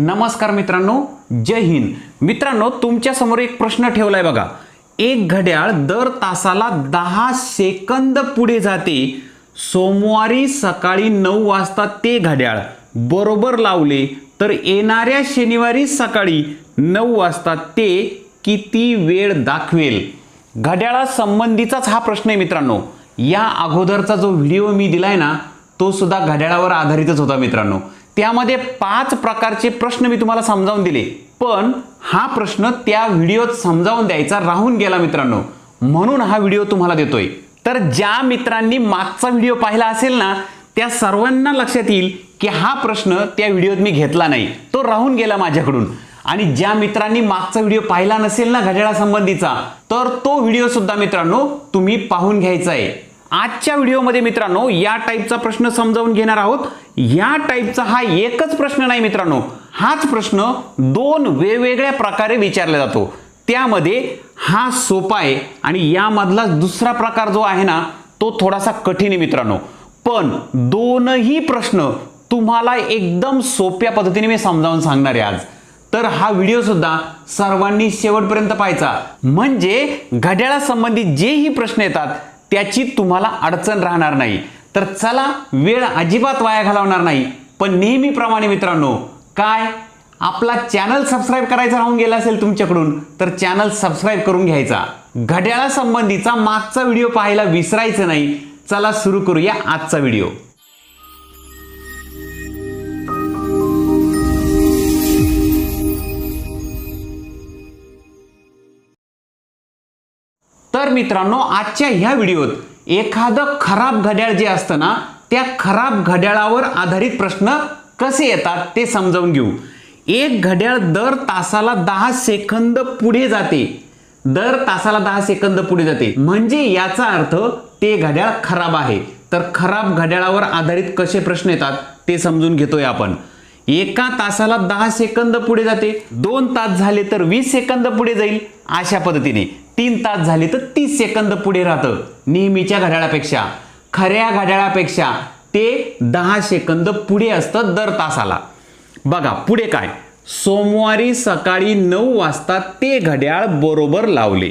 नमस्कार मित्रांनो जय हिंद. मित्रांनो तुमच्यासमोर एक प्रश्न ठेवलाय बघा. एक घड्याळ दर तासाला दहा सेकंद पुढे जाते. सोमवारी सकाळी नऊ वाजता ते घड्याळ बरोबर लावले तर येणाऱ्या शनिवारी सकाळी नऊ वाजता ते किती वेळ दाखवेल? घड्याळासंबंधीचाच हा प्रश्न आहे मित्रांनो. या अगोदरचा जो व्हिडिओ मी दिलाय ना तो सुद्धा घड्याळावर आधारितच होता मित्रांनो. त्यामध्ये पाच प्रकारचे प्रश्न मी तुम्हाला समजावून दिले. पण हा प्रश्न त्या व्हिडिओत समजावून द्यायचा राहून गेला मित्रांनो. म्हणून हा व्हिडिओ तुम्हाला देतोय. तर ज्या मित्रांनी मागचा व्हिडिओ पाहिला असेल ना त्या सर्वांना लक्षात येईल की हा प्रश्न त्या व्हिडिओत मी घेतला नाही. तो राहून गेला माझ्याकडून. आणि ज्या मित्रांनी मागचा व्हिडिओ पाहिला नसेल ना घड्याळासंबंधीचा तर तो व्हिडिओ सुद्धा मित्रांनो तुम्ही पाहून घ्यायचा आहे. आजच्या व्हिडिओमध्ये मित्रांनो या टाईपचा प्रश्न समजावून घेणार आहोत. या टाईपचा हा एकच प्रश्न नाही मित्रांनो. हाच प्रश्न दोन वेगवेगळ्या प्रकारे विचारला जातो. त्यामध्ये हा सोपा आहे आणि यामधला दुसरा प्रकार जो आहे ना तो थोडासा कठीण आहे मित्रांनो. पण दोनही प्रश्न तुम्हाला एकदम सोप्या पद्धतीने मी समजावून सांगणार आहे आज. तर हा व्हिडिओ सुद्धा सर्वांनी शेवटपर्यंत पाहायचा. म्हणजे घड्याळासंबंधी जेही प्रश्न येतात त्याची तुम्हाला अडचण राहणार नाही. तर चला वेळ अजिबात वाया घालवणार नाही. पण नेहमीप्रमाणे मित्रांनो काय? आपला चॅनल सबस्क्राईब करायचा राहून गेला असेल तुमच्याकडून तर चॅनल सबस्क्राईब करून घ्यायचा. घड्याळासंबंधीचा मागचा व्हिडिओ पाहायला विसरायचं नाही. चला सुरू करूया आजचा व्हिडिओ. तर मित्रांनो आजच्या ह्या व्हिडिओत एखादं खराब घड्याळ जे असतं ना त्या खराब घड्याळावर आधारित प्रश्न कसे येतात ते समजावून घेऊ. एक घड्याळ दर तासाला दहा सेकंद पुढे जाते. दर तासाला दहा सेकंद पुढे जाते. म्हणजे याचा अर्थ ते घड्याळ खराब आहे. तर खराब घड्याळावर आधारित कसे प्रश्न येतात ते समजून घेतोय आपण. एका तासाला दहा सेकंद पुढे जाते. दोन तास झाले तर वीस सेकंद पुढे जाईल. अशा पद्धतीने. तीन तास झाले तर तीस सेकंद पुढे राहतं. नेहमीच्या घड्याळापेक्षा खऱ्या घड्याळापेक्षा ते दहा सेकंद पुढे असतं दर तासाला. बघा पुढे काय? सोमवारी सकाळी नऊ वाजता ते घड्याळ बरोबर लावले.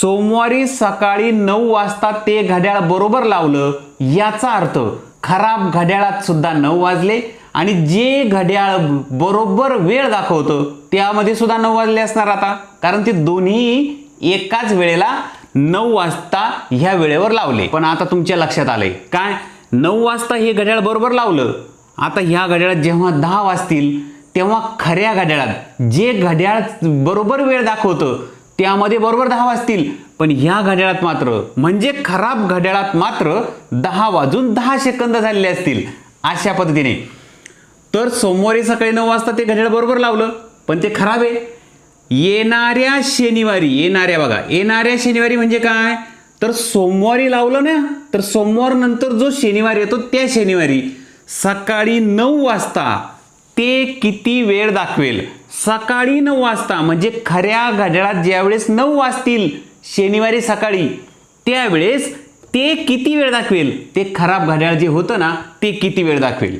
सोमवारी सकाळी नऊ वाजता ते घड्याळ बरोबर लावलं याचा अर्थ खराब घड्याळात सुद्धा नऊ वाजले आणि जे घड्याळ बरोबर वेळ दाखवतं त्यामध्ये सुद्धा नऊ वाजले असणार आता. कारण ते दोन्ही एकाच वेळेला नऊ वाजता ह्या वेळेवर लावले. पण आता तुमच्या लक्षात आले काय? नऊ वाजता हे घड्याळ बरोबर लावलं. आता ह्या घड्याळात जेव्हा दहा वाजतील तेव्हा खऱ्या घड्याळात जे घड्याळ बरोबर वेळ दाखवतं त्यामध्ये बरोबर दहा वाजतील. पण ह्या घड्याळात मात्र म्हणजे खराब घड्याळात मात्र दहा वाजून दहा सेकंद झालेले असतील अशा पद्धतीने. तर सोमवारी सकाळी नऊ वाजता ते घड्याळ बरोबर लावलं पण ते खराब आहे. येणाऱ्या शनिवारी येणाऱ्या बघा येणाऱ्या शनिवारी म्हणजे काय? तर सोमवारी लावलं ना तर सोमवार नंतर जो शनिवार येतो त्या शनिवारी सकाळी नऊ वाजता ते किती वेळ दाखवेल? सकाळी नऊ वाजता म्हणजे खऱ्या घड्याळात ज्यावेळेस नऊ वाजतील शनिवारी सकाळी त्यावेळेस ते किती वेळ दाखवेल? ते खराब घड्याळ जे होतं ना ते किती वेळ दाखवेल?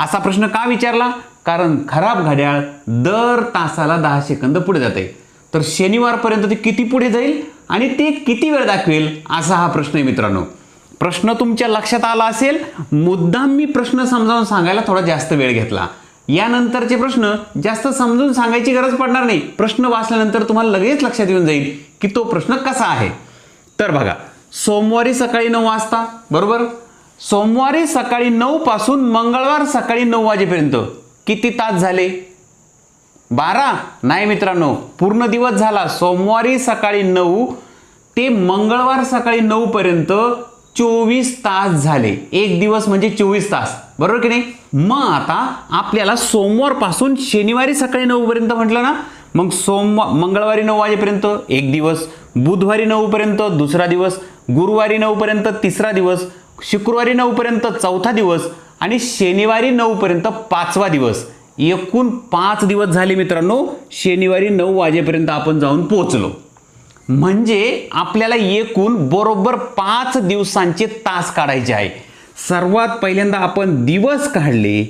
असा प्रश्न का विचारला? कारण खराब घड्याळ दर तासाला दहा सेकंद पुढे जाते. तर शनिवारपर्यंत ते किती पुढे जाईल आणि ते किती वेळ दाखवेल असा हा प्रश्न आहे मित्रांनो. प्रश्न तुमच्या लक्षात आला असेल मुद्दाम मी प्रश्न समजावून सांगायला थोडा जास्त वेळ घेतला. यानंतरचे प्रश्न जास्त समजून सांगायची गरज पडणार नाही. प्रश्न वाचल्यानंतर तुम्हाला लगेच लक्षात येऊन जाईल की तो प्रश्न कसा आहे. तर बघा सोमवारी सकाळी नऊ वाजता बरोबर? सोमवारी सकाळी नऊ पासून मंगळवार सकाळी नऊ वाजेपर्यंत. किती तास झाले? बारा? नाही मित्रांनो पूर्ण दिवस झाला. सोमवारी सकाळी नऊ ते मंगळवार सकाळी नऊ पर्यंत चोवीस तास झाले. एक दिवस म्हणजे चोवीस तास. बरोबर की नाही? मग आता आपल्याला सोमवारपासून शनिवारी सकाळी नऊ पर्यंत म्हटलं ना मग सोमवार मंगळवारी नऊ वाजेपर्यंत एक दिवस बुधवारी नऊ पर्यंत दुसरा दिवस गुरुवारी नऊ पर्यंत तिसरा दिवस शुक्रवारी नऊ पर्यंत चौथा दिवस आणि शनिवारी नऊपर्यंत पाचवा दिवस. एकूण पाच दिवस झाले मित्रांनो शनिवारी नऊ वाजेपर्यंत आपण जाऊन पोहोचलो. म्हणजे आपल्याला एकूण बरोबर पाच दिवसांचे तास काढायचे आहे. सर्वात पहिल्यांदा आपण दिवस काढले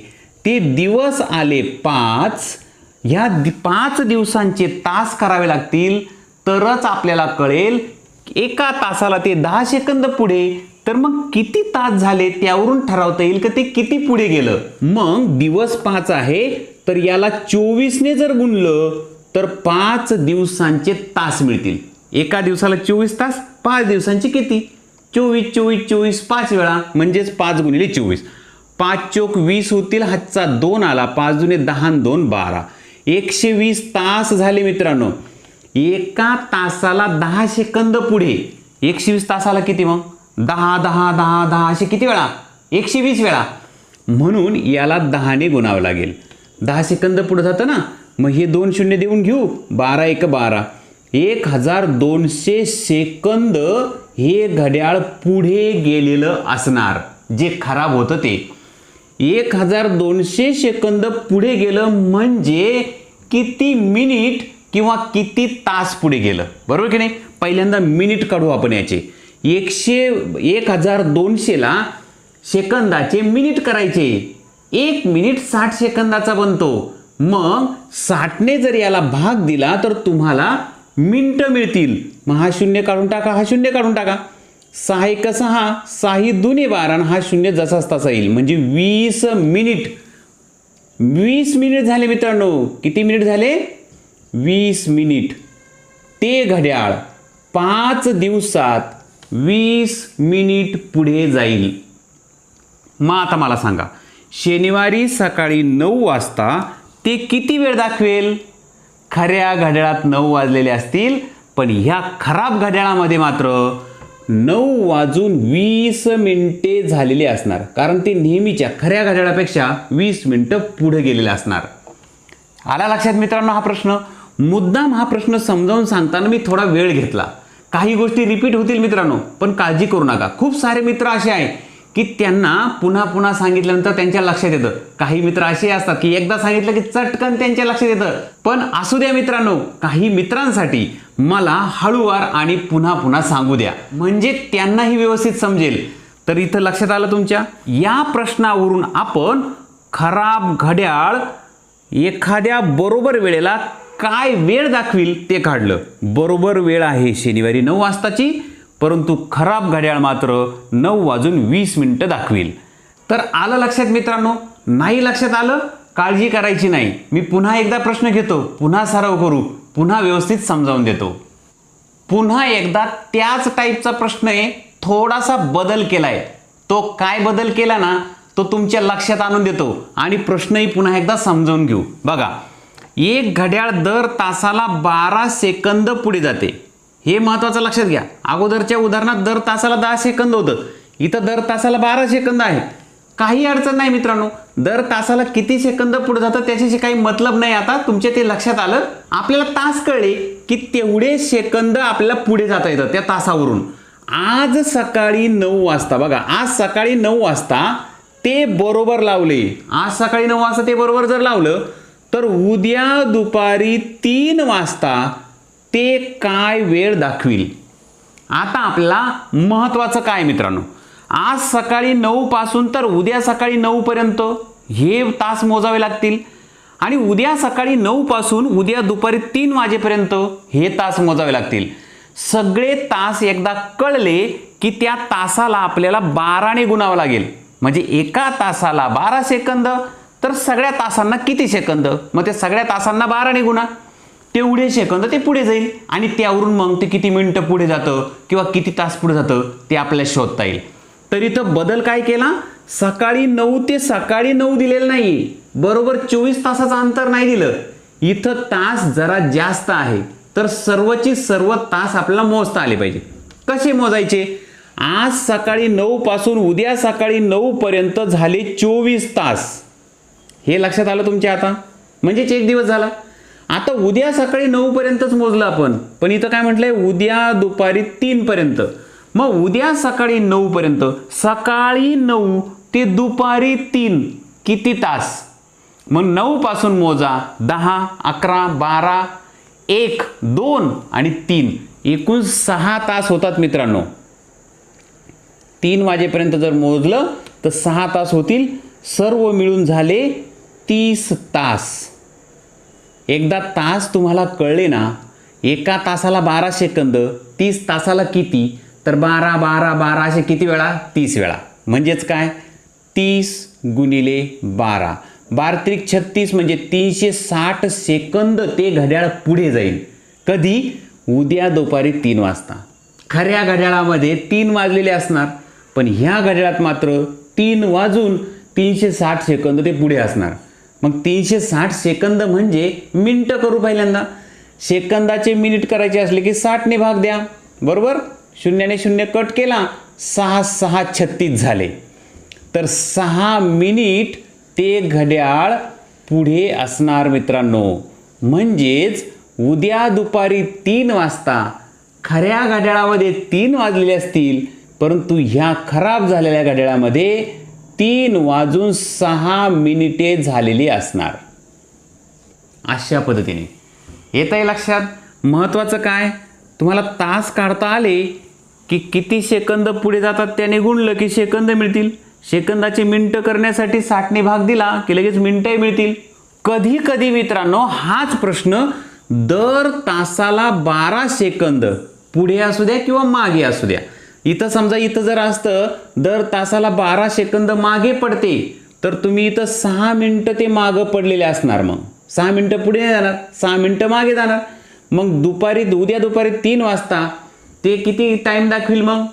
ते दिवस आले पाच. ह्या दि पाच दिवसांचे तास करावे लागतील तरच आपल्याला कळेल एका तासाला ते दहा सेकंद पुढे तर मग किती तास झाले त्यावरून ठरवता येईल? का ते किती पुढे गेलं? मग दिवस पाच आहे तर याला चोवीसने जर गुणलं तर पाच दिवसांचे तास मिळतील. एका दिवसाला चोवीस तास पाच दिवसांचे किती? चोवीस चोवीस चोवीस पाच वेळा म्हणजेच पाच गुणिले चोवीस. पाच चोक वीस होतील हातचा दोन आला पाच जुने दहा दोन बारा. एकशे वीस तास झाले मित्रांनो. एका तासाला दहा सेकंद पुढे. एकशे वीस तासाला किती मग? दहा दहा दहा दहा असे किती वेळा? एकशे वीस वेळा. म्हणून याला दहाने गुणावं लागेल. दहा सेकंद पुढे जातं ना? मग हे दोन शून्य देऊन घेऊ. बारा एक बारा. एक हजार दोनशे सेकंद हे घड्याळ पुढे गेलेलं असणार. जे खराब होतं ते. एक हजार दोनशे सेकंद पुढे गेलं म्हणजे किती मिनिट? किंवा किती तास पुढे गेलं? बरोबर की नाही? पहिल्यांदा मिनिट काढू आपण याचे. एकशे एक हजार दोनशेला सेकंदाचे मिनिट करायचे. एक मिनिट साठ सेकंदाचा बनतो. मग साठने जर याला भाग दिला तर तुम्हाला मिनटं मिळतील. मग हा शून्य काढून टाका हा शून्य काढून टाका. सहा एक सहा साही दुने बारा हा शून्य जसाच तसा येईल. म्हणजे वीस मिनिट वीस मिनिट झाले मित्रांनो. किती मिनिट झाले? वीस मिनिट. ते घड्याळ पाच दिवसात वीस मिनिट पुढे जाईल. मग आता मला सांगा शनिवारी सकाळी नऊ वाजता ते किती वेळ दाखवेल? खऱ्या घड्याळात नऊ वाजलेले असतील पण ह्या खराब घड्याळामध्ये मात्र नऊ वाजून वीस मिनिटे झालेली असणार. कारण ते नेहमीच्या खऱ्या घड्याळापेक्षा वीस मिनिटं पुढे गेलेले असणार. आला लक्षात मित्रांनो हा प्रश्न? मुद्दाम हा प्रश्न समजावून सांगताना मी थोडा वेळ घेतला. काही गोष्टी रिपीट होतील मित्रांनो पण काळजी करू नका. खूप सारे मित्र असे आहे की त्यांना पुन्हा पुन्हा सांगितल्यानंतर त्यांच्या लक्षात येतं. काही मित्र असे असतात की एकदा सांगितलं की चटकन त्यांच्या लक्षात येतं. पण असू द्या मित्रांनो काही मित्रांसाठी मला हळूवार आणि पुन्हा पुन्हा सांगू द्या. म्हणजे त्यांनाही व्यवस्थित समजेल. तर इथं लक्षात आलं तुमच्या? या प्रश्नावरून आपण खराब घड्याळ एखाद्या बरोबर वेळेला काय वेळ दाखवील ते काढलं. बरोबर वेळ आहे शनिवारी नऊ वाजताची परंतु खराब घड्याळ मात्र नऊ वाजून वीस मिनिटं दाखवील. तर आलं लक्षात मित्रांनो? नाही लक्षात आलं? काळजी करायची नाही. मी पुन्हा एकदा प्रश्न घेतो. पुन्हा सराव करू. पुन्हा व्यवस्थित समजावून देतो. पुन्हा एकदा त्याच टाईपचा प्रश्न आहे. थोडासा बदल केलाय. तो काय बदल केला ना तो तुमच्या लक्षात आणून देतो. आणि प्रश्नही पुन्हा एकदा समजावून घेऊ. बघा एक घड्याळ दर तासाला बारा सेकंद पुढे जाते. हे महत्वाचं लक्षात घ्या. अगोदरच्या उदाहरणात दर तासाला दहा सेकंद होतं. इथं दर तासाला बारा सेकंद आहे. काही अडचण नाही मित्रांनो. दर तासाला किती सेकंद पुढे जातं त्याच्याशी काही मतलब नाही. आता तुमच्या ते लक्षात आलं. आपल्याला तास कळले की तेवढे सेकंद आपल्याला पुढे जाता येतं त्या तासावरून. आज सकाळी नऊ वाजता बघा. आज सकाळी नऊ वाजता ते बरोबर लावले. आज सकाळी नऊ वाजता ते बरोबर जर लावलं तर उद्या दुपारी तीन वाजता ते काय वेळ दाखवील? आता आपल्याला महत्वाचं काय मित्रांनो? आज सकाळी नऊ पासून तर उद्या सकाळी नऊ पर्यंत हे तास मोजावे लागतील. आणि उद्या सकाळी नऊ पासून उद्या दुपारी तीन वाजेपर्यंत हे तास मोजावे लागतील. सगळे तास एकदा कळले की त्या तासाला आपल्याला बाराने गुणावं लागेल. म्हणजे एका तासाला बारा सेकंद तर सगळ्या तासांना किती सेकंद? मग त्या सगळ्या तासांना बाराने गुणा तेवढे सेकंद ते पुढे जाईल. आणि त्यावरून मग ते किती मिनटं पुढे जातं किंवा किती तास पुढे जातं ते आपल्याला शोधता येईल. तर इथं बदल काय केला? सकाळी नऊ ते सकाळी नऊ दिलेलं नाही. बरोबर चोवीस तासाचं अंतर नाही दिलं. इथं तास जरा जास्त आहे. तर सर्वची सर्व तास आपल्याला मोजता आले पाहिजे. कसे मोजायचे? आज सकाळी नऊ पासून उद्या सकाळी नऊ पर्यंत झाले चोवीस तास. हे लक्षात आलं तुमच्या आता? म्हणजेच एक दिवस झाला. आता उद्या सकाळी नऊपर्यंतच मोजलं आपण. पण इथं काय म्हटलंय? उद्या दुपारी तीनपर्यंत मग उद्या सकाळी नऊपर्यंत सकाळी नऊ ते दुपारी तीन. किती तास? मग नऊपासून मोजा. दहा अकरा बारा एक दोन आणि तीन. एकूण सहा तास होतात मित्रांनो. तीन वाजेपर्यंत जर मोजलं तर सहा तास होतील. सर्व मिळून झाले तीस तास. एकदा तास तुम्हाला कळले ना एका तासाला बारा सेकंद तीस तासाला किती? तर बारा बारा बारा असे किती वेळा? तीस वेळा. म्हणजेच काय? तीस गुणिले बारा. बारत्रिक छत्तीस म्हणजे तीनशे साठ सेकंद ते घड्याळ पुढे जाईल. कधी? उद्या दुपारी तीन वाजता. खऱ्या घड्याळामध्ये तीन वाजलेले असणार पण ह्या घड्याळात मात्र तीन वाजून तीनशे साठ सेकंद ते पुढे असणार. मग तीनशे साठ सेकंद म्हणजे मिनटं करू पहिल्यांदा. सेकंदाचे मिनिट करायचे असले की साठने भाग द्या. बरोबर? शून्याने शून्य कट केला सहा सहा छत्तीस झाले. तर सहा मिनिट ते घड्याळ पुढे असणार मित्रांनो. म्हणजेच उद्या दुपारी तीन वाजता खऱ्या घड्याळामध्ये तीन वाजलेले असतील परंतु ह्या खराब झालेल्या घड्याळामध्ये तीन वाजून सहा मिनिटे झालेली असणार. अशा पद्धतीने. येत आहे लक्षात? महत्त्वाचं काय? तुम्हाला तास काढता आले की किती सेकंद पुढे जातात त्याने गुणलं की सेकंद मिळतील? सेकंदाचे मिनटं करण्यासाठी साठने भाग दिला की लगेच मिनटंही मिळतील? कधी कधी मित्रांनो हाच प्रश्न दर तासाला बारा सेकंद पुढे असू द्या किंवा मागे असू द्या. इथं समजा इथं जर असतं दर तासाला बारा सेकंद मागे पडते तर तुम्ही इथं सहा मिनटं ते मागं पडलेले असणार मग. सहा मिनटं पुढे नाही जाणार सहा मिनटं मागे जाणार. मग दुपारी उद्या दुपारी तीन वाजता ते किती टाईम दाखवील मग?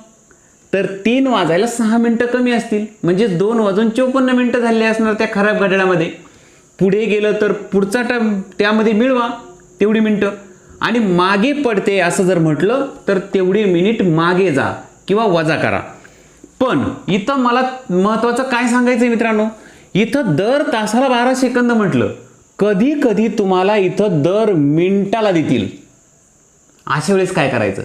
तर तीन वाजायला सहा मिनटं कमी असतील. म्हणजे दोन वाजून चोपन्न मिनटं झाले असणार त्या खराब घड्याळामध्ये. पुढे गेलं तर पुढचा टाईम त्यामध्ये मिळवा तेवढी मिनटं. आणि मागे पडते असं जर म्हटलं तर तेवढी मिनिट मागे जा. किंवा वजा करा. पण इथं मला महत्त्वाचं काय सांगायचं आहे मित्रांनो? इथं दर तासाला बारा सेकंद म्हटलं कधी कधी तुम्हाला इथं दर मिनिटाला देतील. अशा वेळेस काय करायचं?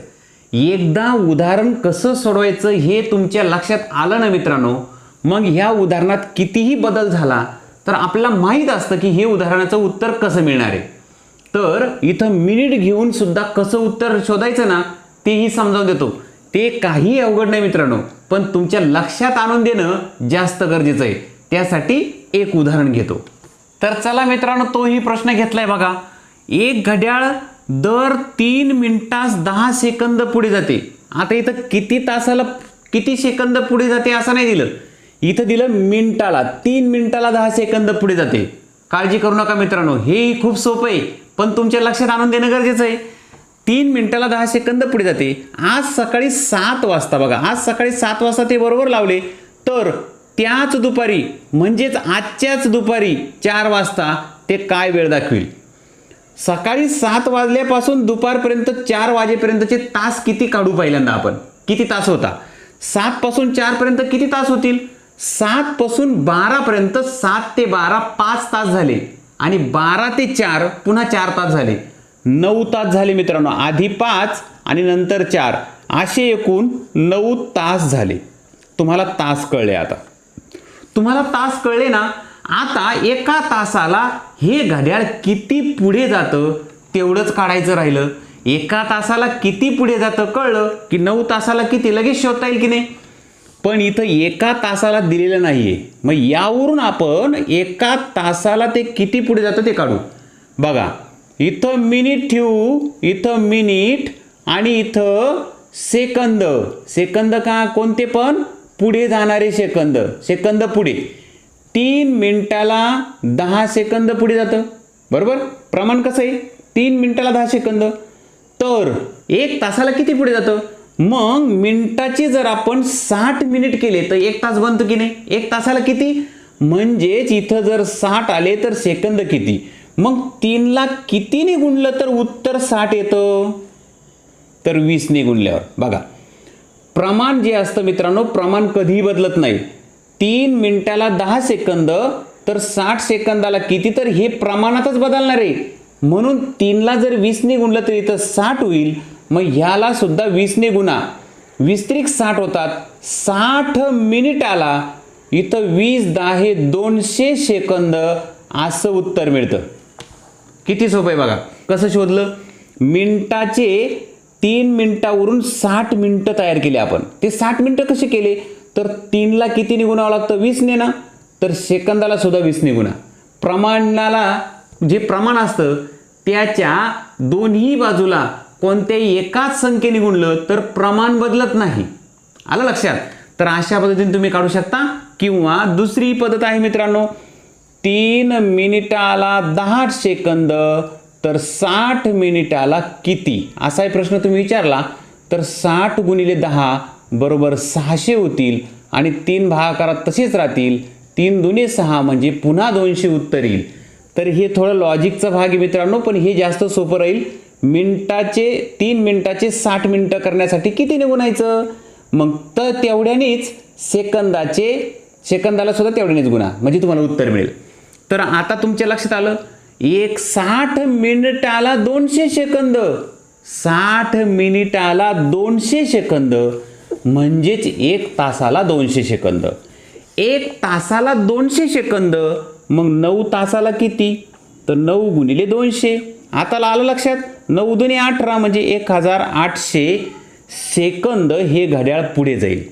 एकदा उदाहरण कसं सोडवायचं हे तुमच्या लक्षात आलं ना मित्रांनो? मग ह्या उदाहरणात कितीही बदल झाला तर आपल्याला माहीत असतं की हे उदाहरणाचं उत्तर कसं मिळणार आहे. तर इथं मिनिट घेऊन सुद्धा कसं उत्तर शोधायचं ना तेही समजावून देतो. ते काही अवघड नाही मित्रांनो पण तुमच्या लक्षात आणून देणं जास्त गरजेचं आहे. त्यासाठी एक उदाहरण घेतो. तर चला मित्रांनो तोही प्रश्न घेतलाय बघा. एक घड्याळ दर तीन मिनिटास दहा सेकंद पुढे जाते. आता इथं किती तासाला किती सेकंद पुढे जाते असं नाही दिलं. इथं दिलं मिनिटाला तीन मिनिटाला दहा सेकंद पुढे जाते. काळजी करू नका मित्रांनो हेही खूप सोपं आहे पण तुमच्या लक्षात आणून देणं गरजेचं आहे. तीन मिनिटाला दहा सेकंद पुढे जाते. आज सकाळी सात वाजता बघा. आज सकाळी सात वाजता ते बरोबर लावले. तर त्याच दुपारी म्हणजेच आजच्याच दुपारी चार वाजता ते काय वेळ दाखवील? सकाळी सात वाजल्यापासून दुपारपर्यंत चार वाजेपर्यंतचे तास किती काढू पहिल्यांदा आपण? किती तास होता? सातपासून चारपर्यंत किती तास होतील? सातपासून बारापर्यंत सात ते बारा पाच तास झाले. आणि बारा ते चार पुन्हा चार तास झाले. नऊ तास झाले मित्रांनो. आधी पाच आणि नंतर चार. असे एकूण नऊ तास झाले. तुम्हाला तास कळले आता. तुम्हाला तास कळले ना? आता एका तासाला हे घड्याळ किती पुढे जातं तेवढंच काढायचं राहिलं. एका तासाला किती पुढे जातं कळलं की नऊ तासाला किती? लगेच शोधता येईल की नाही? पण इथं एका तासाला दिलेलं नाही आहे मग यावरून आपण एका तासाला ते किती पुढे जातं ते काढू. बघा. इथं मिनिट ठेवू इथं मिनिट आणि इथं सेकंद. सेकंद का कोणते पण? पुढे जाणारे सेकंद. सेकंद पुढे. तीन मिनिटाला दहा सेकंद पुढे जातं. बरोबर? प्रमाण कसं आहे? तीन मिनिटाला दहा सेकंद. तर एक तासाला किती पुढे जातं? मग मिनिटाची जर आपण साठ मिनिट केले तर एक तास बनतो की नाही? एक तासाला किती? म्हणजेच इथं जर साठ आले तर सेकंद किती? मग तीनला कितीने गुणलं तर उत्तर साठ येतं? तर वीसने गुणल्यावर बघा प्रमाण जे असतं मित्रांनो प्रमाण कधीही बदलत नाही. तीन मिनिटाला दहा सेकंद तर साठ सेकंदाला किती? तर हे प्रमाणातच बदलणार आहे. म्हणून तीनला जर वीसने गुणलं तर इथं साठ होईल. मग ह्याला सुद्धा वीसने गुणा वीस साठ होतात. साठ मिनिटाला इथं वीस दहा हे दोनशे सेकंद असं उत्तर मिळतं. किती सोपं आहे बघा. कसं शोधलं? मिनटाचे तीन मिनटावरून साठ मिनटं तयार केली आपण. ते साठ मिनटं कसे केले? तर तीनला किती निघुणावं लागतं? वीसने ना तर सेकंदाला सुद्धा वीस निघुणा प्रमाणाला जे प्रमाण असतं त्याच्या दोन्ही बाजूला कोणत्याही एकाच संख्येने गुणलं तर प्रमाण बदलत नाही. आलं लक्षात? तर अशा पद्धतीने तुम्ही काढू शकता. किंवा दुसरी पद्धत आहे मित्रांनो तीन मिनिटाला दहा सेकंद तर साठ मिनिटाला किती? असाही प्रश्न तुम्ही विचारला तर साठ गुणिले दहा बरोबर सहाशे होतील आणि तीन भागाकारात तसेच राहतील. तीन दुने सहा म्हणजे पुन्हा दोनशे उत्तर येईल. तर हे थोडं लॉजिकचा भाग आहे मित्रांनो पण हे जास्त सोपं राहील. मिनटाचे तीन मिनटाचे साठ मिनटं करण्यासाठी किती गुणायचं? मग तर तेवढ्यानेच सेकंदाचे सेकंदाला सुद्धा तेवढ्यानेच गुणा म्हणजे तुम्हाला उत्तर मिळेल. तर आता तुमच्या लक्षात आलं? एक साठ मिनिटाला दोनशे सेकंद. साठ मिनिटाला दोनशे सेकंद. म्हणजेच एक तासाला दोनशे सेकंद. एक तासाला दोनशे सेकंद. मग नऊ तासाला किती? तर नऊ गुणिले दोनशे. आता आलं लक्षात? नऊ दुने अठरा म्हणजे एक हजार आठशे सेकंद हे घड्याळ पुढे जाईल.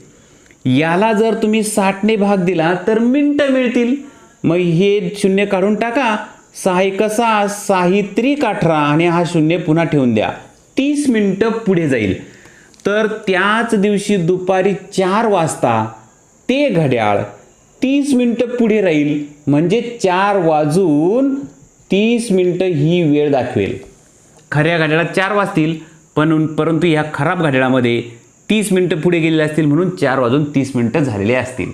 याला जर तुम्ही साठने भाग दिला तर मिनटं मिळतील. मग हे शून्य काढून टाका. सहा एक सहा साही त्रिक अठरा आणि हा शून्य पुन्हा ठेवून द्या. तीस मिनटं पुढे जाईल. तर त्याच दिवशी दुपारी चार वाजता ते घड्याळ तीस मिनटं पुढे राहील. म्हणजे चार वाजून तीस मिनटं ही वेळ दाखवेल. खऱ्या घड्याळात चार वाजतील. पण परंतु ह्या खराब घड्याळामध्ये तीस मिनटं पुढे गेलेले असतील म्हणून चार वाजून तीस मिनटं झालेले असतील.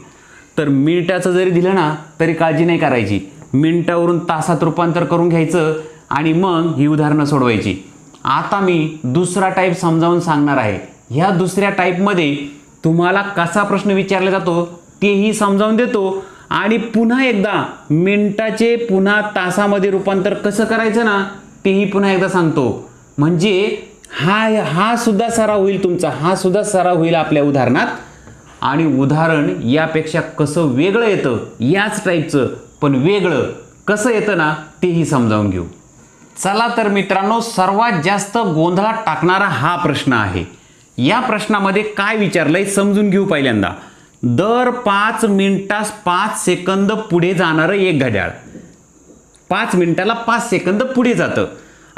तर मिनिटाचं जरी दिलं ना तरी काळजी नाही करायची. मिनिटावरून तासात रूपांतर करून घ्यायचं आणि मग ही उदाहरणं सोडवायची. आता मी दुसरा टाईप समजावून सांगणार आहे. ह्या दुसऱ्या टाईपमध्ये तुम्हाला कसा प्रश्न विचारला जातो तेही समजावून देतो आणि पुन्हा एकदा मिनटाचे पुन्हा तासामध्ये रूपांतर कसं करायचं ना तेही पुन्हा एकदा सांगतो. म्हणजे हा हा सुद्धा सराव होईल तुमचा हा सुद्धा सराव होईल आपल्या उदाहरणात. आणि उदाहरण यापेक्षा कसं वेगळं येतं याच टाईपचं पण वेगळं कसं येतं ना तेही समजावून घेऊ. चला तर मित्रांनो सर्वात जास्त गोंधळात टाकणारा हा प्रश्न आहे. या प्रश्नामध्ये काय विचारलंय समजून घेऊ पहिल्यांदा. दर पाच मिनिटास पाच सेकंद पुढे जाणारं एक घड्याळ. पाच मिनिटाला पाच सेकंद पुढे जातं.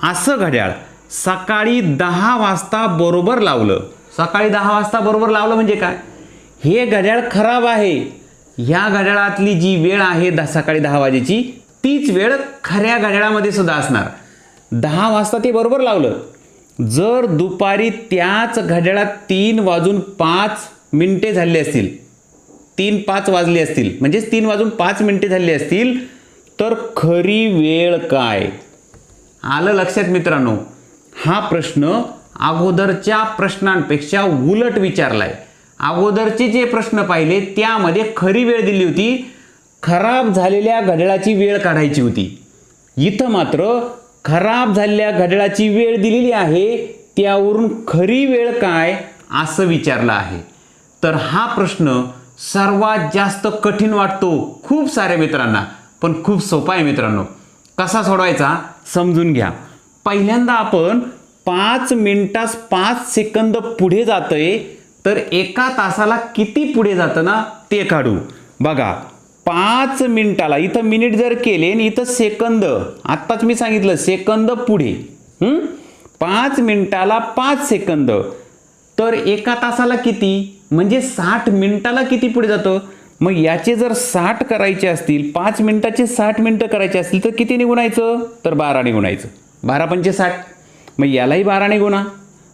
असं घड्याळ सकाळी दहा वाजता बरोबर लावलं. सकाळी दहा वाजता बरोबर लावलं म्हणजे काय? हे घड्याळ खराब आहे. ह्या घड्याळातली जी वेळ आहे द सकाळी दहा वाजेची तीच वेळ खऱ्या घड्याळामध्ये सुद्धा असणार. दहा वाजता ते बरोबर लावलं. जर दुपारी त्याच घड्याळात तीन वाजून पाच मिनिटे झाले असतील तीन पाच वाजली असतील म्हणजेच तीन वाजून पाच मिनिटे झाली असतील तर खरी वेळ काय? आलं लक्षात मित्रांनो? हा प्रश्न अगोदरच्या प्रश्नांपेक्षा उलट विचारलाय. अगोदरचे जे प्रश्न पाहिले त्यामध्ये खरी वेळ दिली होती. खराब झालेल्या घड्याळाची वेळ काढायची होती. इथं मात्र खराब झालेल्या घड्याळाची वेळ दिलेली आहे त्यावरून खरी वेळ काय असं विचारलं आहे. तर हा प्रश्न सर्वात जास्त कठीण वाटतो खूप साऱ्या मित्रांना पण खूप सोपा आहे मित्रांनो. कसा सोडवायचा? समजून घ्या. पहिल्यांदा आपण पाच मिनिटास पाच सेकंद पुढे जातोय तर एका तासाला किती पुढे जातं ना ते काढू. बघा पाच मिनिटाला इथं मिनिट जर केले आणि इथं सेकंद आत्ताच मी सांगितलं सेकंद पुढे पाच मिनिटाला पाच सेकंद. तर एका तासाला किती? म्हणजे साठ मिनिटाला किती पुढे जातं? मग याचे जर साठ करायचे असतील पाच मिनिटाचे साठ मिनिटं करायचे असतील तर किती निघुणायचं तर बारा गुणायचं बारा पंचे साठ. मग यालाही बारा निघुणा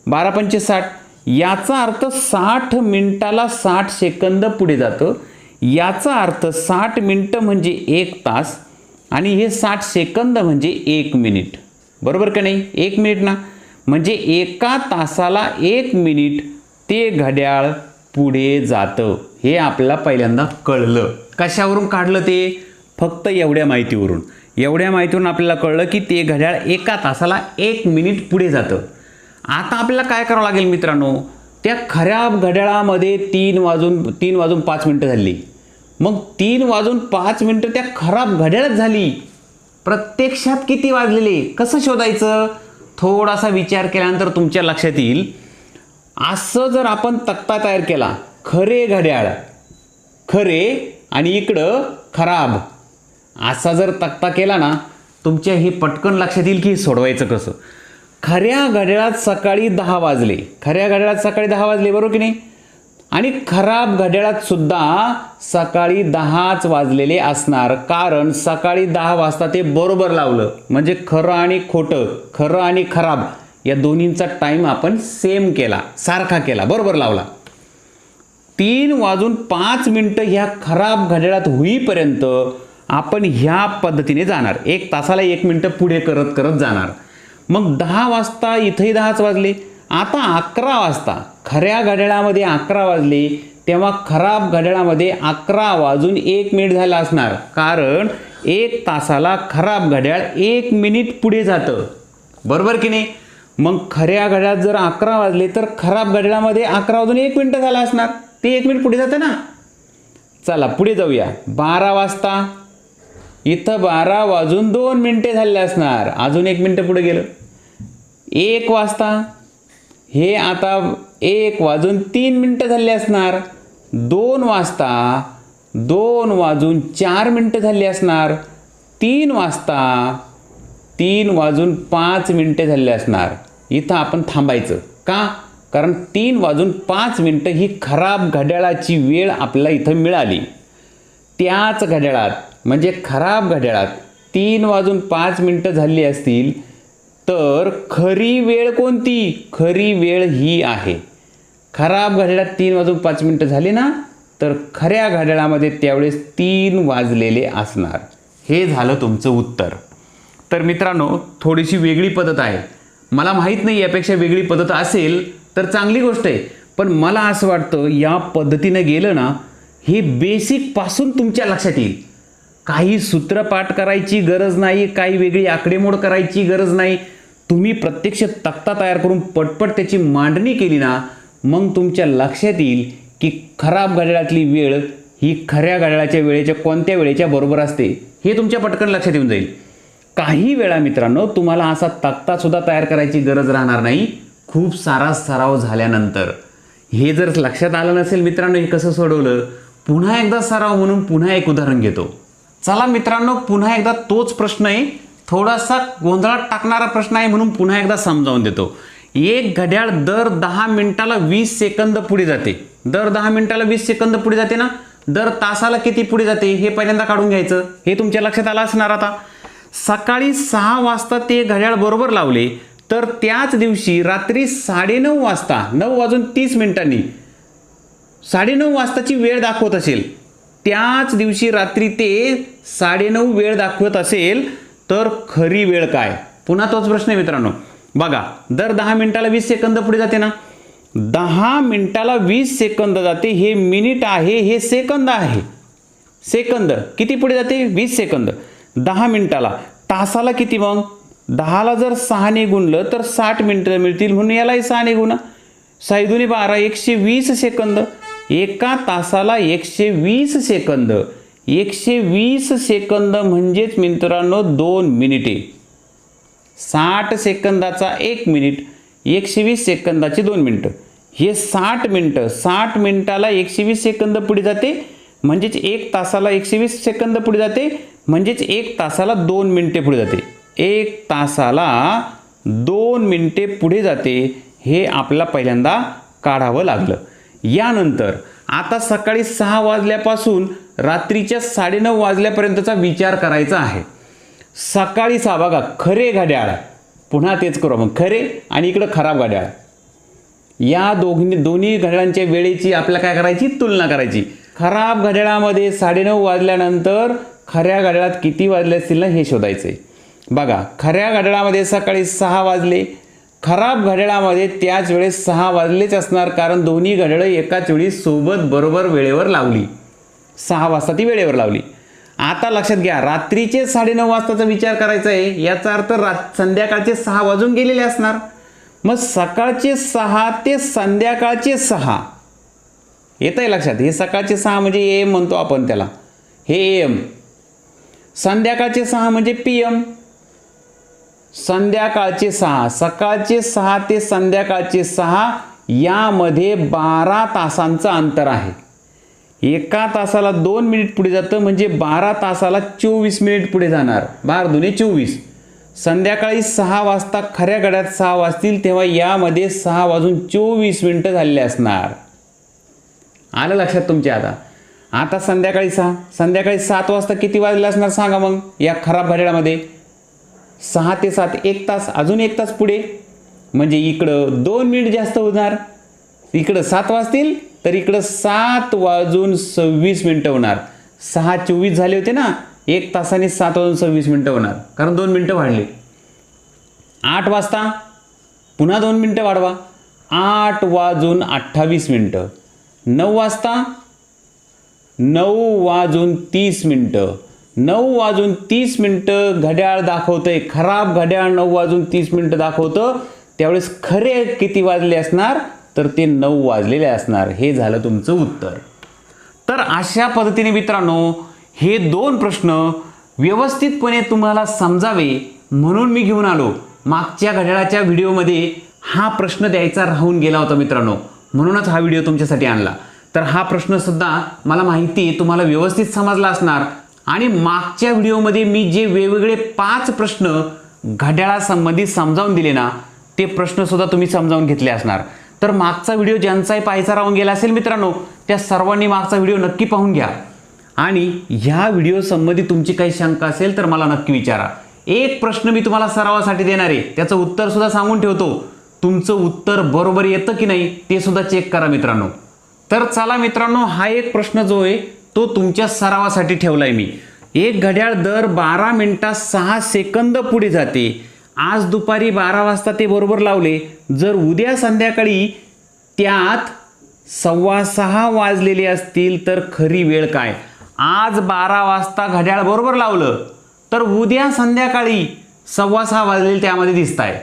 बारा पंचे साठ. याचा अर्थ साठ मिनिटाला साठ सेकंद पुढे जातं. याचा अर्थ साठ मिनटं म्हणजे एक तास आणि हे साठ सेकंद म्हणजे एक मिनिट. बरोबर का नाही? एक मिनिट ना? म्हणजे एका तासाला एक मिनिट ते घड्याळ पुढे जातं. हे आपल्याला पहिल्यांदा कळलं. कशावरून काढलं ते? फक्त एवढ्या माहितीवरून. एवढ्या माहितीवरून आपल्याला कळलं की ते घड्याळ एका तासाला एक मिनिट पुढे जातं. आता आपल्याला काय करावं लागेल मित्रांनो? त्या खऱ्या घड्याळामध्ये तीन वाजून तीन वाजून पाच मिनटं झाली. मग तीन वाजून पाच मिनटं त्या खराब घड्याळच झाली. प्रत्यक्षात किती वाजलेले? कसं शोधायचं? थोडासा विचार केल्यानंतर तुमच्या लक्षात येईल. असं जर आपण तक्ता तयार केला खरे घड्याळ खरे आणि इकडं खराब असा जर तक्ता केला ना तुमच्या हे पटकन लक्षात येईल की हे सोडवायचं कसं? खऱ्या घड्याळात सकाळी दहा वाजले. खऱ्या घड्याळात सकाळी दहा वाजले बरोबर की नाही? आणि खराब घड्याळात सुद्धा सकाळी दहाच वाजलेले असणार. कारण सकाळी दहा वाजता ते बरोबर लावलं. म्हणजे खरं आणि खोटं खरं आणि खराब या दोन्हींचा टाईम आपण सेम केला सारखा केला बरोबर लावला. तीन वाजून पाच मिनटं ह्या खराब घड्याळात होईपर्यंत आपण ह्या पद्धतीने जाणार. एक तासाला एक मिनटं पुढे करत करत जाणार. मग दहा वाजता इथंही दहाच वाजले. आता अकरा वाजता. खऱ्या घड्याळामध्ये अकरा वाजले. तेव्हा खराब घड्याळामध्ये अकरा वाजून एक मिनिट झाला असणार. कारण एक तासाला खराब घड्याळ एक मिनिट पुढे जातं. बरोबर की नाही? मग खऱ्या घड्याळात जर अकरा वाजले तर खराब घड्याळामध्ये अकरा वाजून एक मिनटं झाला असणार. ते एक मिनिट पुढे जातं ना. चला पुढे जाऊया. बारा वाजता. इथं बारा वाजून दोन मिनटे झाले असणार. अजून एक मिनटं पुढे गेलं. एक वाजता. हे आता एक वाजून तीन मिनटं झाले असणार. दोन वाजता. दोन वाजून चार मिनटं झाली असणार. तीन वाजता. तीन वाजून पाच मिनटे झाले असणार. इथं आपण थांबायचं. का? कारण तीन वाजून पाच मिनटं ही खराब घड्याळाची वेळ आपल्याला इथं मिळाली. त्याच घड्याळात म्हणजे खराब घड्याळात तीन वाजून पाच मिनटं झाली असतील तर खरी वेळ कोणती? खरी वेळ ही आहे. खराब घड्याळात तीन वाजून पाच मिनटं झाली ना तर खऱ्या घड्याळामध्ये त्यावेळेस तीन वाजलेले असणार. हे झालं तुमचं उत्तर. तर मित्रांनो थोडीशी वेगळी पद्धत आहे. मला माहीत नाही यापेक्षा वेगळी पद्धत असेल तर चांगली गोष्ट आहे. पण मला असं वाटतं या पद्धतीनं गेलं ना हे बेसिकपासून तुमच्या लक्षात येईल. काही सूत्रपाठ करायची गरज नाही काही वेगळी आकडेमोड करायची गरज नाही. तुम्ही प्रत्यक्ष तक्ता तयार करून पटपट त्याची मांडणी केली ना मग तुमच्या लक्षात येईल की खराब घड्याळातली वेळ ही खऱ्या घड्याळाच्या वेळेच्या कोणत्या वेळेच्या बरोबर असते हे तुमच्या पटकन लक्षात येऊन जाईल. काही वेळा मित्रांनो तुम्हाला असा तक्ता सुद्धा तयार करायची गरज राहणार नाही खूप सारा सराव झाल्यानंतर. हे जर लक्षात आलं नसेल मित्रांनो हे कसं सोडवलं? पुन्हा एकदा सराव म्हणून पुन्हा एक उदाहरण घेतो. चला मित्रांनो पुन्हा एकदा तोच प्रश्न आहे. थोडासा गोंधळात टाकणारा प्रश्न आहे म्हणून पुन्हा एकदा समजावून देतो. एक घड्याळ दर दहा मिनिटाला वीस सेकंद पुढे जाते. दर दहा मिनिटाला वीस सेकंद पुढे जाते ना? दर तासाला किती पुढे जाते? हे पहिल्यांदा काढून घ्यायचं. हे तुमच्या लक्षात आलं असणार आता. सकाळी सहा वाजता ते घड्याळ बरोबर लावले तर त्याच दिवशी रात्री साडेनऊ वाजता नऊ वाजून तीस मिनिटांनी साडेनऊ वाजताची वेळ दाखवत असेल. त्याच दिवशी रात्री ते साडेनऊ वेळ दाखवत असेल तर खरी वेळ काय? पुन्हा तोच प्रश्न आहे मित्रांनो. बघा दर दहा मिनिटाला वीस सेकंद पुढे जाते ना? दहा मिनिटाला वीस सेकंद जाते हे मिनिट आहे हे सेकंद आहे. सेकंद किती पुढे जाते? वीस सेकंद. दहा मिनिटाला. तासाला किती मग? दहाला जर सहाने गुणलं तर साठ मिनिटं मिळतील. म्हणून यालाही सहाने गुणा. साईदुनी बारा एकशे वीस सेकंद. एका तासाला एकशे वीस सेकंद. एकशे वीस सेकंद म्हणजेच मित्रांनो दोन मिनिटे. साठ सेकंदाचा एक मिनिट एकशे वीस सेकंदाचे दोन मिनटं. हे साठ मिनटं साठ मिनटाला एकशे वीस सेकंद पुढे जाते म्हणजेच एक तासाला एकशे वीस सेकंद पुढे जाते म्हणजेच एक तासाला दोन मिनटे पुढे जाते. एक तासाला दोन मिनटे पुढे जाते हे आपल्याला पहिल्यांदा काढावं लागलं. यानंतर आता सकाळी सहा वाजल्यापासून रात्रीच्या साडेनऊ वाजल्यापर्यंतचा विचार करायचा आहे. सकाळी सहा बघा खरे घड्याळ. पुन्हा तेच करू मग खरे आणि इकडं खराब घड्याळ. या दोघी दोन्ही घड्याळांच्या वेळेची आपल्याला काय करायची? तुलना करायची. खराब घड्याळामध्ये साडेनऊ वाजल्यानंतर खऱ्या घड्याळात किती वाजले असतील ना हे शोधायचं आहे बघा खऱ्या घड्याळामध्ये सकाळी सहा वाजले खराब घड्याळामध्ये त्याच वेळेस सहा वाजलेच असणार कारण दोन्ही घड्याळं एकाच वेळी सोबत बरोबर वेळेवर लावली. सहा वाजता ती वेळेवर लावली. आता लक्षात घ्या रात्रीचे साडेनऊ वाजताचा विचार करायचा आहे. याचा अर्थ रात संध्याकाळचे सहा वाजून गेलेले असणार. मग सकाळचे सहा ते संध्याकाळचे सहा. येत आहे लक्षात? हे सकाळचे सहा म्हणजे ए एम म्हणतो आपण त्याला. हे ए एम. संध्याकाळचे सहा म्हणजे पी एम. संध्याकाळचे सहा. सकाळचे सहा ते संध्याकाळचे सहा यामध्ये बारा तासांचं अंतर आहे. एका तासाला दोन मिनिट पुढे जातं म्हणजे बारा तासाला चोवीस मिनिट पुढे जाणार. बारा दुने चोवीस. संध्याकाळी सहा वाजता खऱ्या गड्यात सहा वाजतील तेव्हा यामध्ये सहा वाजून चोवीस मिनटं झालेले असणार. आलं लक्षात तुमच्या आता? आता संध्याकाळी सहा. संध्याकाळी सात वाजता किती वाजले असणार सांगा मग या खराब घड्याळामध्ये. सहा ते सात एक तास अजून एक तास पुढे. म्हणजे इकडं दोन मिनिट जास्त होणार. इकडं सात वाजतील तर इकडं सात वाजून सव्वीस मिनटं होणार. सहा चोवीस झाले होते ना एक तासाने सात वाजून सव्वीस मिनटं होणार. कारण दोन मिनटं वाढले. आठ वाजता पुन्हा दोन मिनटं वाढवा. आठ वाजून अठ्ठावीस मिनटं. नऊ वाजता नऊ वाजून तीस मिनटं. नऊ वाजून तीस मिनटं घड्याळ दाखवतंय. खराब घड्याळ नऊ वाजून तीस मिनटं दाखवतं. त्यावेळेस खरे किती वाजले असणार? तर ते नऊ वाजलेले असणार. हे झालं तुमचं उत्तर. तर अशा पद्धतीने मित्रांनो हे दोन प्रश्न व्यवस्थितपणे तुम्हाला समजावे म्हणून मी घेऊन आलो. मागच्या घड्याळाच्या व्हिडिओमध्ये हा प्रश्न द्यायचा राहून गेला होता मित्रांनो. म्हणूनच हा व्हिडिओ तुमच्यासाठी आणला. तर हा प्रश्नसुद्धा मला माहिती तुम्हाला व्यवस्थित समजला असणार. आणि मागच्या व्हिडिओमध्ये मी जे वेगवेगळे पाच प्रश्न घड्याळासंबंधित समजावून दिले ना ते प्रश्नसुद्धा तुम्ही समजावून घेतले असणार. तर मागचा व्हिडिओ ज्यांचाही पाहायचा राहून गेला असेल मित्रांनो त्या सर्वांनी मागचा व्हिडिओ नक्की पाहून घ्या. आणि ह्या व्हिडिओ संबंधी तुमची काही शंका असेल तर मला नक्की विचारा. एक प्रश्न मी तुम्हाला सरावासाठी देणार आहे त्याचं उत्तरसुद्धा सांगून ठेवतो. तुमचं उत्तर बरोबर येतं की नाही ते सुद्धा चेक करा मित्रांनो. तर चला मित्रांनो हा एक प्रश्न जो आहे तो तुमच्या सरावासाठी ठेवलाय मी. एक घड्याळ दर बारा मिनिटात सहा सेकंद पुढे जाते. आज दुपारी बारा वाजता ते बरोबर लावले. जर उद्या संध्याकाळी त्यात सव्वा सहा वाजलेले असतील तर खरी वेळ काय? आज बारा वाजता घड्याळ बरोबर लावलं तर उद्या संध्याकाळी सव्वा सहा वाजलेले त्यामध्ये दिसत आहे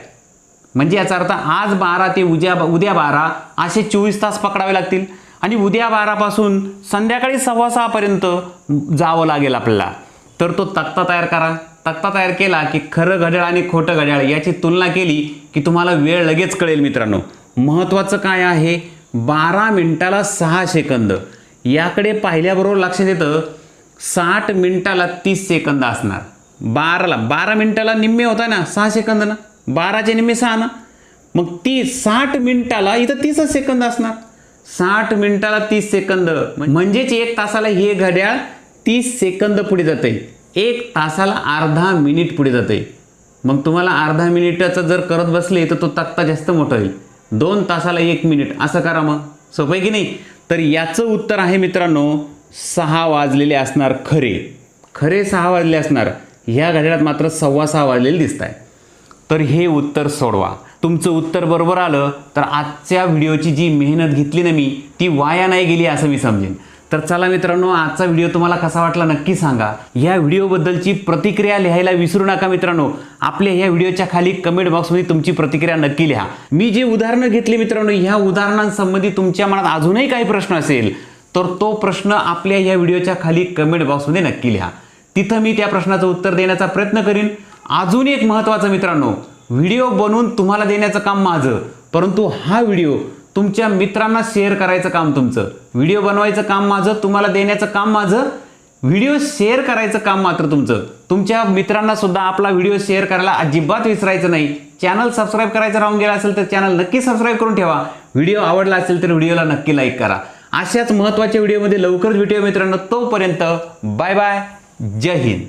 म्हणजे याचा अर्थ आज बारा ते उद्या उद्या बारा असे चोवीस तास पकडावे लागतील. आणि उद्या बारापासून संध्याकाळी सव्वा सहापर्यंत जावं लागेल आपल्याला. तर तो तक्ता तयार करा. तक्ता तयार केला की खरं घड्याळ आणि खोटं घड्याळ याची तुलना केली की तुम्हाला वेळ लगेच कळेल मित्रांनो. महत्त्वाचं काय आहे? बारा मिनिटाला सहा सेकंद. याकडे पाहिल्याबरोबर लक्षात येतं साठ मिनिटाला तीस सेकंद असणार. बाराला बारा मिनिटाला निम्मे होता ना? सहा सेकंद ना? बाराचे निम्मे सहा ना? मग ती साठ मिनिटाला इथं तीसच सेकंद असणार. साठ मिनिटाला तीस सेकंद. म्हणजेच एक तासाला हे घड्याळ तीस सेकंद पुढे जाते एक तासाला अर्धा मिनिट पुढे जाते मग तुम्हाला अर्धा मिनिटाचं जर करत बसले तर तो तक्ता जास्त मोठा होईल. दोन तासाला एक मिनिट. असं करा मग. सोपं आहे की नाही? तर याचं उत्तर आहे मित्रांनो सहा वाजलेले असणार खरे. खरे सहा वाजले असणार. ह्या घड्याळात मात्र सव्वा सहा वाजलेले दिसत आहे तर हे उत्तर सोडवा. तुमचं उत्तर बरोबर आलं तर आजच्या व्हिडिओची जी मेहनत घेतली ना मी ती वाया नाही गेली असं मी समजेन. तर चला मित्रांनो आजचा व्हिडिओ तुम्हाला कसा वाटला नक्की सांगा. या व्हिडिओबद्दलची प्रतिक्रिया लिहायला विसरू नका मित्रांनो. आपल्या ह्या व्हिडिओच्या खाली कमेंट बॉक्समध्ये तुमची प्रतिक्रिया नक्की लिहा. मी जे उदाहरणं घेतली मित्रांनो ह्या उदाहरणांसंबंधी तुमच्या मनात अजूनही काही प्रश्न असेल तर तो प्रश्न आपल्या या व्हिडिओच्या खाली कमेंट बॉक्समध्ये नक्की लिहा. तिथं मी त्या प्रश्नाचं उत्तर देण्याचा प्रयत्न करीन. अजून एक महत्त्वाचं मित्रांनो व्हिडिओ बनवून तुम्हाला देण्याचं काम माझं. परंतु हा व्हिडिओ तुमच्या मित्रांना शेअर करायचं काम तुमचं. व्हिडिओ बनवायचं काम माझं तुम्हाला देण्याचं काम माझं. व्हिडिओ शेअर करायचं काम मात्र तुमचं. तुमच्या मित्रांना सुद्धा आपला व्हिडिओ शेअर करायला अजिबात विसरायचं नाही. चॅनल सबस्क्राईब करायचं राहून गेला असेल तर चॅनल नक्की सबस्क्राईब करून ठेवा. व्हिडिओ आवडला असेल तर व्हिडिओला नक्की लाईक करा. अशाच महत्त्वाच्या व्हिडिओमध्ये लवकरच व्हिडिओ मित्रांनो. तोपर्यंत बाय बाय जय हिंद.